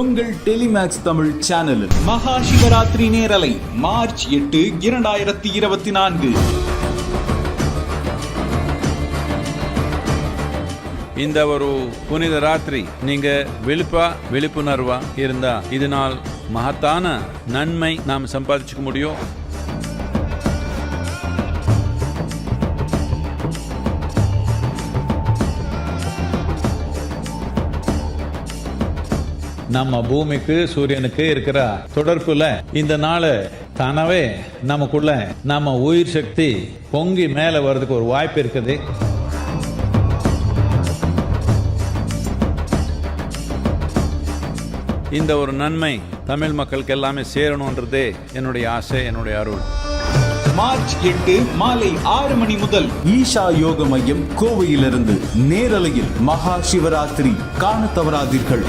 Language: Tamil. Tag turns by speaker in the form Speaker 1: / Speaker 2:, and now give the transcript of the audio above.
Speaker 1: உங்கள் டெலிமேக்ஸ் தமிழ் சேனலில் மகா சிவராத்திரி நேரலை மார்ச் எட்டு இரண்டாயிரத்தி இருபத்தி நான்கு.
Speaker 2: இந்த ஒரு புனித ராத்திரி நீங்க விழிப்பா விழிப்புணர்வா இருந்தா இதனால் மகத்தான நன்மை நாம் சம்பாதிச்சுக்க முடியும். நம்ம பூமிக்கு சூரியனுக்கு இருக்கிற தொடர்புல இந்த நாள் தானாவே நமக்குள்ள நம்ம உயிர் சக்தி பொங்கி மேல வர்றதுக்கு ஒரு வாய்ப்பு இருக்குது. இந்த ஒரு நன்மை தமிழ் மக்களுக்கு எல்லாமே சேரணுன்றதே என்னுடைய ஆசை என்னுடைய அருள்.
Speaker 1: மார்ச் எட்டு மாலை ஆறு மணி முதல் ஈஷா யோக மையம் கோவையிலிருந்து நேரலையில் மகா சிவராத்திரி காண தவறாதீர்கள்.